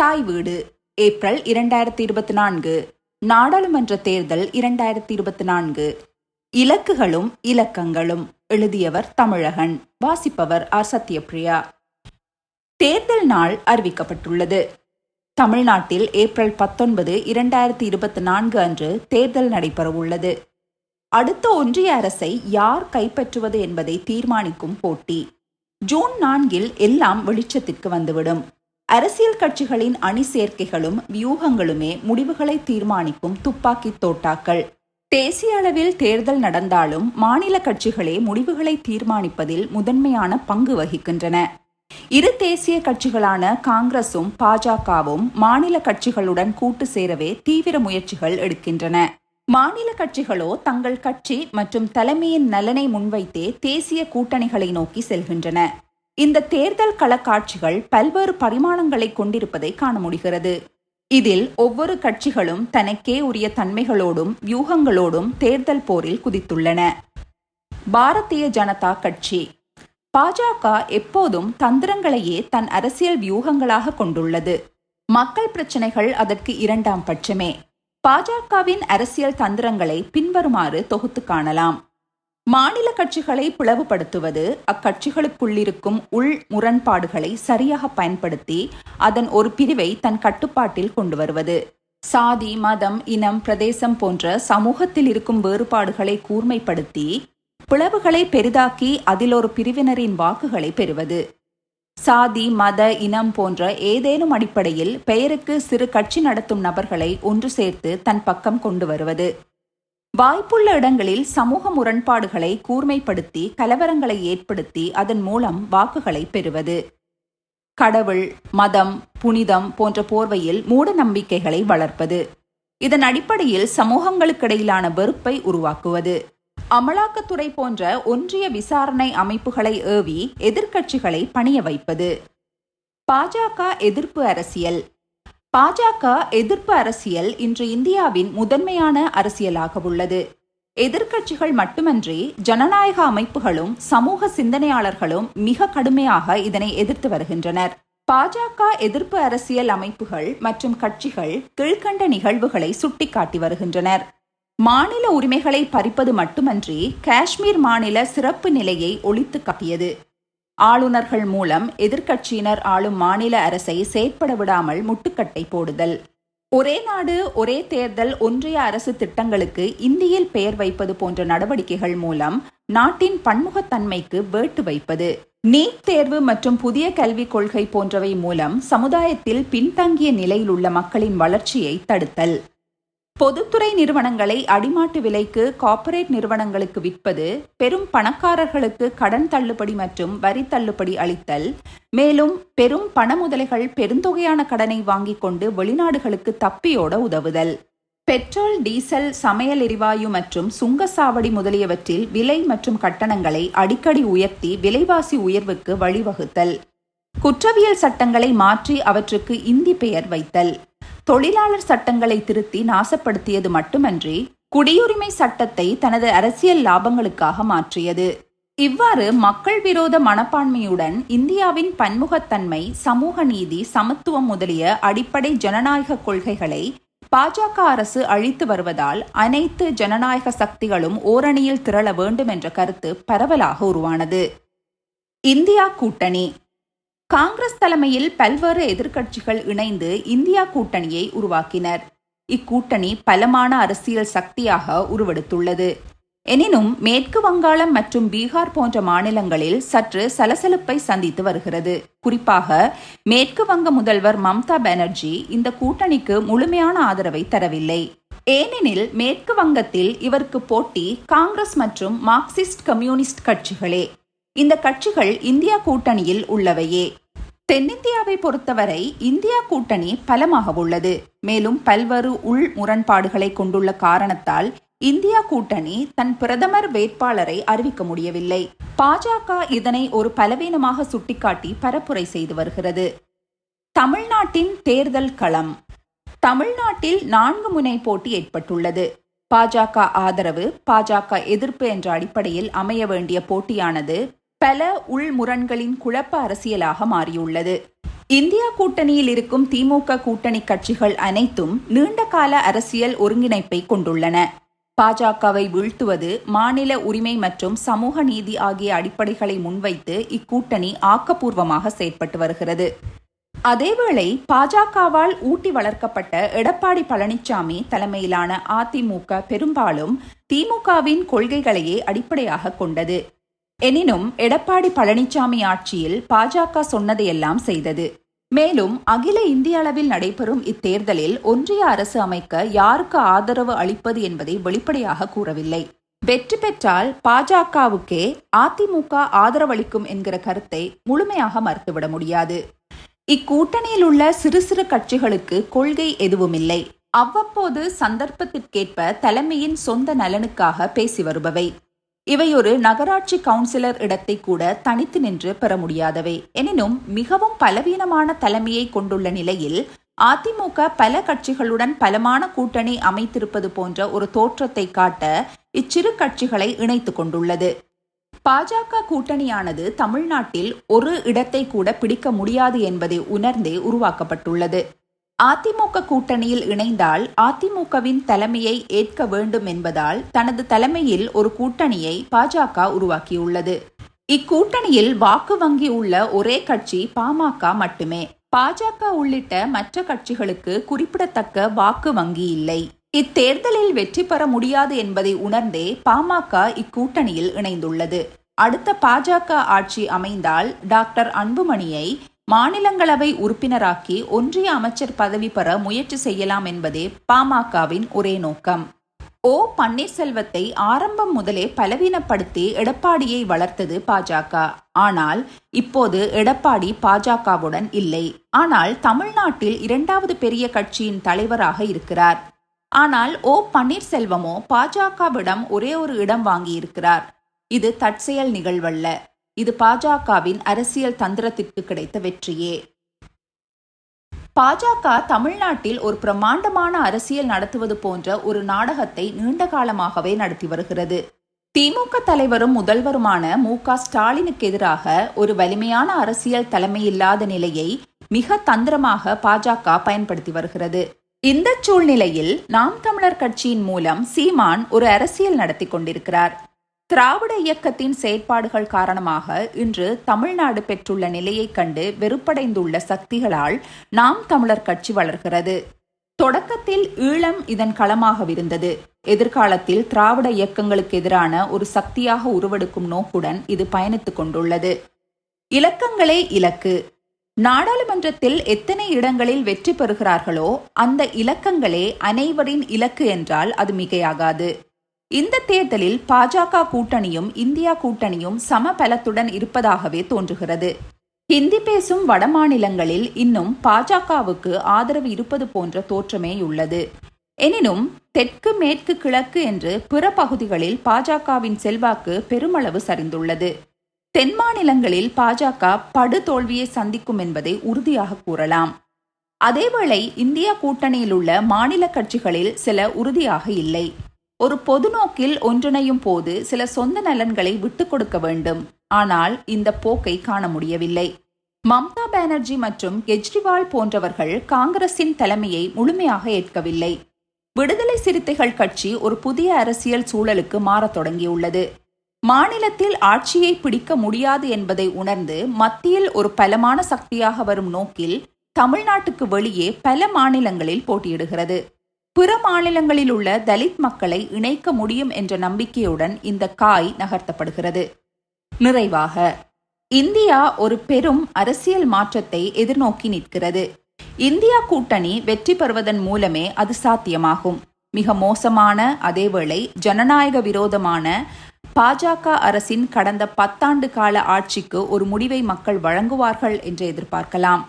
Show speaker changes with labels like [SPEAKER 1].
[SPEAKER 1] தாய் வீடு ஏப்ரல் இரண்டாயிரத்தி இருபத்தி நான்கு நாடாளுமன்ற தேர்தல் இரண்டாயிரத்தி இருபத்தி நான்கு இலக்குகளும் இலக்கங்களும் எழுதியவர் தமிழகன் வாசிப்பவர் ஆர் சத்யபிரியா தேர்தல் நாள் அறிவிக்கப்பட்டுள்ளது. தமிழ்நாட்டில் ஏப்ரல் பத்தொன்பது இரண்டாயிரத்தி இருபத்தி நான்கு அன்று தேர்தல் நடைபெறவுள்ளது. அடுத்த ஒன்றிய அரசை யார் கைப்பற்றுவது என்பதை தீர்மானிக்கும் போட்டி. ஜூன் நான்கில் எல்லாம் வெளிச்சத்திற்கு வந்துவிடும். அரசியல் கட்சிகளின் அணி சேர்க்கைகளும் வியூகங்களுமே முடிவுகளை தீர்மானிக்கும் துப்பாக்கி தோட்டாக்கள். தேசிய அளவில் தேர்தல் நடந்தாலும் மாநில கட்சிகளே முடிவுகளை தீர்மானிப்பதில் முதன்மையான பங்கு வகிக்கின்றன. இரு தேசிய கட்சிகளான காங்கிரசும் பாஜகவும் மாநில கட்சிகளுடன் கூட்டு சேரவே தீவிர முயற்சிகள் எடுக்கின்றன. மாநில கட்சிகளோ தங்கள் கட்சி மற்றும் தலைமையின் நலனை முன்வைத்தே தேசிய கூட்டணிகளை நோக்கி செல்கின்றன. இந்த தேர்தல் கள காட்சிகள் பல்வேறு பரிமாணங்களை கொண்டிருப்பதை காண முடிகிறது. இதில் ஒவ்வொரு கட்சிகளும் தனக்கே உரிய தன்மைகளோடும் வியூகங்களோடும் தேர்தல் போரில் குதித்துள்ளன. பாரதிய ஜனதா கட்சி. பாஜக எப்போதும் தந்திரங்களையே தன் அரசியல் வியூகங்களாக கொண்டுள்ளது. மக்கள் பிரச்சனைகள் அதற்கு இரண்டாம் பட்சமே. பாஜகவின் அரசியல் தந்திரங்களை பின்வருமாறு தொகுத்து காணலாம். மாநில கட்சிகளை பிளவுபடுத்துவது அக்கட்சிகளுக்குள்ளிருக்கும் உள் முரண்பாடுகளை சரியாக பயன்படுத்தி அதன் ஒரு பிரிவை தன் கட்டுப்பாட்டில் கொண்டு வருவது. சாதி மதம் இனம் பிரதேசம் போன்ற சமூகத்தில் இருக்கும் வேறுபாடுகளை கூர்மைப்படுத்தி பிளவுகளை பெரிதாக்கி அதில் ஒரு பிரிவினரின் வாக்குகளை பெறுவது. சாதி மத இனம் போன்ற ஏதேனும் அடிப்படையில் பெயருக்கு சிறு கட்சி நடத்தும் நபர்களை ஒன்று சேர்த்து தன் பக்கம் கொண்டு வருவது. வாய்ப்புள்ள இடங்களில் சமூக முரண்பாடுகளை கூர்மைப்படுத்தி கலவரங்களை ஏற்படுத்தி அதன் மூலம் வாக்குகளை பெறுவது. கடவுள் மதம் புனிதம் போன்ற போர்வையில் மூட நம்பிக்கைகளை வளர்ப்பது. இதன் அடிப்படையில் சமூகங்களுக்கிடையிலான வெறுப்பை உருவாக்குவது. அமலாக்கத்துறை போன்ற ஒன்றிய விசாரணை அமைப்புகளை ஏவி எதிர்க்கட்சிகளை பணிய வைப்பது. பாஜக எதிர்ப்பு அரசியல். பாஜக எதிர்ப்பு அரசியல் இன்று இந்தியாவின் முதன்மையான அரசியலாக உள்ளது. எதிர்க்கட்சிகள் மட்டுமன்றி ஜனநாயக அமைப்புகளும் சமூக சிந்தனையாளர்களும் மிக கடுமையாக இதனை எதிர்த்து வருகின்றனர். பாஜக எதிர்ப்பு அரசியல் அமைப்புகள் மற்றும் கட்சிகள் கீழ்கண்ட நிகழ்வுகளை சுட்டிக்காட்டி வருகின்றனர். மாநில உரிமைகளை பறிப்பது மட்டுமன்றி காஷ்மீர் மாநில சிறப்பு நிலையை ஒழித்து காட்டியது. ஆளுநர்கள் மூலம் எதிர்க்கட்சியினர் ஆளும் மாநில அரசை செயற்பட விடாமல் முட்டுக்கட்டை போடுதல். ஒரே நாடு ஒரே தேர்தல் ஒன்றிய அரசு திட்டங்களுக்கு இந்தியில் பெயர் வைப்பது போன்ற நடவடிக்கைகள் மூலம் நாட்டின் பன்முகத்தன்மைக்கு வேட்டு வைப்பது. நீட் தேர்வு மற்றும் புதிய கல்விக் கொள்கை போன்றவை மூலம் சமுதாயத்தில் பின்தங்கிய நிலையில் உள்ள மக்களின் வளர்ச்சியை தடுத்தல். பொதுத்துறை நிறுவனங்களை அடிமாட்டு விலைக்கு கார்ப்பரேட் நிறுவனங்களுக்கு விற்பது பெரும் பணக்காரர்களுக்கு கடன் தள்ளுபடி மற்றும் வரி தள்ளுபடி அளித்தல் மேலும் பெரும் பண முதலைகள் பெருந்தொகையான கடனை வாங்கிக் கொண்டு வெளிநாடுகளுக்கு தப்பியோட உதவுதல். பெட்ரோல் டீசல் சமையல் எரிவாயு மற்றும் சுங்கசாவடி முதலியவற்றில் விலை மற்றும் கட்டணங்களை அடிக்கடி உயர்த்தி விலைவாசி உயர்வுக்கு வழிவகுத்தல். குற்றவியல் சட்டங்களை மாற்றி அவற்றுக்கு இந்தி பெயர் வைத்தல். தொழிலாளர் சட்டங்களை திருத்தி நாசப்படுத்தியது மட்டுமன்றி குடியுரிமை சட்டத்தை தனது அரசியல் லாபங்களுக்காக மாற்றியது. இவ்வாறு மக்கள் விரோத மனப்பான்மையுடன் இந்தியாவின் பன்முகத்தன்மை சமூக நீதி சமத்துவம் முதலிய அடிப்படை ஜனநாயக கொள்கைகளை பாஜக அரசு அழித்து வருவதால் அனைத்து ஜனநாயக சக்திகளும் ஓரணியில் திரள வேண்டும் என்ற கருத்து பரவலாக உருவானது. இந்தியா கூட்டணி காங்கிரஸ் தலைமையில் பல்வேறு எதிர்க்கட்சிகள் இணைந்து இந்தியா கூட்டணியை உருவாக்கினர். இக்கூட்டணி பலமான அரசியல் சக்தியாக உருவெடுத்துள்ளது. எனினும் மேற்கு வங்காளம் மற்றும் பீகார் போன்ற மாநிலங்களில் சற்று சலசலப்பை சந்தித்து வருகிறது. குறிப்பாக மேற்கு வங்க முதல்வர் மம்தா பானர்ஜி இந்த கூட்டணிக்கு முழுமையான ஆதரவை தரவில்லை. ஏனெனில் மேற்கு வங்கத்தில் இவருக்கு போட்டி காங்கிரஸ் மற்றும் மார்க்சிஸ்ட் கம்யூனிஸ்ட் கட்சிகளே. இந்த கட்சிகள் இந்தியா கூட்டணியில் உள்ளவையே. தென்னிந்தியாவை பொறுத்தவரை இந்தியா கூட்டணி பலமாக உள்ளது. மேலும் பல்வேறு உள் முரண்பாடுகளை கொண்டுள்ள காரணத்தால் இந்தியா கூட்டணி தன் பிரதமர் வேட்பாளரை அறிவிக்க முடியவில்லை. பாஜக இதனை ஒரு பலவீனமாக சுட்டிக்காட்டி பரப்புரை செய்து வருகிறது. தமிழ்நாட்டின் தேர்தல் களம். தமிழ்நாட்டில் நான்கு முனை போட்டி ஏற்பட்டுள்ளது. பாஜக ஆதரவு பாஜக எதிர்ப்பு என்ற அடிப்படையில் அமைய வேண்டிய போட்டியானது பல உள்முரண்களின் குழப்ப அரசியலாக மாறியுள்ளது. இந்தியா கூட்டணியில் இருக்கும் திமுக கூட்டணி கட்சிகள் அனைத்தும் நீண்டகால அரசியல் ஒருங்கிணைப்பை கொண்டுள்ளன. பாஜகவை வீழ்த்துவது மாநில உரிமை மற்றும் சமூக நீதி ஆகிய அடிப்படைகளை முன்வைத்து இக்கூட்டணி ஆக்கப்பூர்வமாக செயற்பட்டு வருகிறது. அதேவேளை பாஜகவால் ஊட்டி வளர்க்கப்பட்ட எடப்பாடி பழனிசாமி தலைமையிலான அதிமுக பெரும்பாலும் திமுகவின் கொள்கைகளையே அடிப்படையாக கொண்டது. எனினும் எடப்பாடி பழனிசாமி ஆட்சியில் பாஜக சொன்னதையெல்லாம் செய்தது. மேலும் அகில இந்திய அளவில் நடைபெறும் இத்தேர்தலில் ஒன்றிய அரசு அமைக்க யாருக்கு ஆதரவு அளிப்பது என்பதை வெளிப்படையாக கூறவில்லை. வெற்றி பெற்றால் பாஜகவுக்கே அதிமுக ஆதரவளிக்கும் என்கிற கருத்தை முழுமையாக மறுத்துவிட முடியாது. இக்கூட்டணியில் உள்ள சிறு சிறு கட்சிகளுக்கு கொள்கை எதுவுமில்லை. அவ்வப்போது சந்தர்ப்பத்திற்கேற்ப தலைமையின் சொந்த நலனுக்காக பேசி வருபவை. இவை ஒரு நகராட்சி கவுன்சிலர் இடத்தை கூட தனித்து நின்று பெற முடியாதவை. எனினும் மிகவும் பலவீனமான தலைமையை கொண்டுள்ள நிலையில் அதிமுக பல கட்சிகளுடன் பலமான கூட்டணி அமைத்திருப்பது போன்ற ஒரு தோற்றத்தை காட்ட இச்சிறு கட்சிகளை இணைத்துக் கொண்டுள்ளது. பாஜக கூட்டணியானது தமிழ்நாட்டில் ஒரு இடத்தை கூட பிடிக்க முடியாது என்பதை உணர்ந்தே உருவாக்கப்பட்டுள்ளது. அதிமுக கூட்டணியில் இணைந்தால் அதிமுகவின் தலைமையை ஏற்க வேண்டும் என்பதால் தனது தலைமையில் ஒரு கூட்டணியை பாஜக உருவாக்கியுள்ளது. இக்கூட்டணியில் வாக்கு வங்கி உள்ள ஒரே கட்சி பாமக மட்டுமே. பாஜக உள்ளிட்ட மற்ற கட்சிகளுக்கு குறிப்பிடத்தக்க வாக்கு வங்கி இல்லை. இத்தேர்தலில் வெற்றி பெற முடியாது என்பதை உணர்ந்தே பாமக இக்கூட்டணியில் இணைந்துள்ளது. அடுத்த பாஜக ஆட்சி அமைந்தால் டாக்டர் அன்புமணியை மாநிலங்களவை உறுப்பினராக்கி ஒன்றிய அமைச்சர் பதவி பெற முயற்சி செய்யலாம் என்பதே பாமகவின் ஒரே நோக்கம். ஓ பன்னீர்செல்வத்தை ஆரம்பம் முதலே பலவீனப்படுத்தி எடப்பாடியை வளர்த்தது பாஜக. ஆனால் இப்போது எடப்பாடி பாஜகவுடன் இல்லை. ஆனால் தமிழ்நாட்டில் இரண்டாவது பெரிய கட்சியின் தலைவராக இருக்கிறார். ஆனால் ஓ பன்னீர்செல்வமோ பாஜகவிடம் ஒரே ஒரு இடம் வாங்கியிருக்கிறார். இது தற்செயல் நிகழ்வல்ல. இது பாஜகவின் அரசியல் தந்திரத்திற்கு கிடைத்த வெற்றியே. பாஜக தமிழ்நாட்டில் ஒரு பிரம்மாண்டமான அரசியல் நடத்துவது போன்ற ஒரு நாடகத்தை நீண்ட காலமாகவே நடத்தி வருகிறது. திமுக தலைவரும் முதல்வருமான மு க ஸ்டாலினுக்கு எதிராக ஒரு வலிமையான அரசியல் தலைமையில்லாத நிலையை மிக தந்திரமாக பாஜக பயன்படுத்தி வருகிறது. இந்த சூழ்நிலையில் நாம் தமிழர் கட்சியின் மூலம் சீமான் ஒரு அரசியல் நடத்தி கொண்டிருக்கிறார். திராவிட இயக்கத்தின் செயற்பாடுகள் காரணமாக இன்று தமிழ்நாடு பெற்றுள்ள நிலையைக் கண்டு வெறுப்படைந்துள்ள சக்திகளால் நாம் தமிழர் கட்சி வளர்கிறது. தொடக்கத்தில் ஈழம் இதன் களமாகவிருந்தது. எதிர்காலத்தில் திராவிட இயக்கங்களுக்கு எதிரான ஒரு சக்தியாக உருவெடுக்கும் நோக்குடன் இது பயணித்துக் கொண்டுள்ளது. இலக்கங்களே இலக்கு. நாடாளுமன்றத்தில் எத்தனை இடங்களில் வெற்றி பெறுகிறார்களோ அந்த இலக்கங்களே அனைவரின் இலக்கு என்றால் அது மிகையாகாது. இந்த தேர்தலில் பாஜக கூட்டணியும் இந்தியா கூட்டணியும் சம பலத்துடன் இருப்பதாகவே தோன்றுகிறது. ஹிந்தி பேசும் வடமாநிலங்களில் இன்னும் பாஜகவுக்கு ஆதரவு இருப்பது போன்ற தோற்றமே உள்ளது. எனினும் தெற்கு மேற்கு கிழக்கு என்று பிற பகுதிகளில் பாஜகவின் செல்வாக்கு பெருமளவு சரிந்துள்ளது. தென் மாநிலங்களில் பாஜக படுதோல்வியை சந்திக்கும் என்பதை உறுதியாக கூறலாம். அதேவேளை இந்தியா கூட்டணியில் உள்ள மாநில கட்சிகளில் சில உறுதியாக இல்லை. ஒரு பொது நோக்கில் ஒன்றிணையும் போது சில சொந்த நலன்களை விட்டுக் கொடுக்க வேண்டும். ஆனால் இந்த போக்கை காண முடியவில்லை. மம்தா பானர்ஜி மற்றும் கெஜ்ரிவால் போன்றவர்கள் காங்கிரசின் தலைமையை முழுமையாக ஏற்கவில்லை. விடுதலை சிறுத்தைகள் கட்சி ஒரு புதிய அரசியல் சூழலுக்கு மாறத் தொடங்கியுள்ளது. மாநிலத்தில் ஆட்சியை பிடிக்க முடியாது என்பதை உணர்ந்து மத்தியில் ஒரு பலமான சக்தியாக வரும் நோக்கில் தமிழ்நாட்டுக்கு வெளியே பல மாநிலங்களில் போட்டியிடுகிறது. பிற மாநிலங்களில் உள்ள தலித் மக்களை இணைக்க முடியும் என்ற நம்பிக்கையுடன் இந்த காய் நகர்த்தப்படுகிறது. நிறைவாக இந்தியா ஒரு பெரும் அரசியல் மாற்றத்தை எதிர்நோக்கி நிற்கிறது. இந்தியா கூட்டணி வெற்றி பெறுவதன் மூலமே அது சாத்தியமாகும். மிக மோசமான அதேவேளை ஜனநாயக விரோதமான பாஜக அரசின் கடந்த பத்தாண்டு கால ஆட்சிக்கு ஒரு முடிவை மக்கள் வழங்குவார்கள் என்று எதிர்பார்க்கலாம்.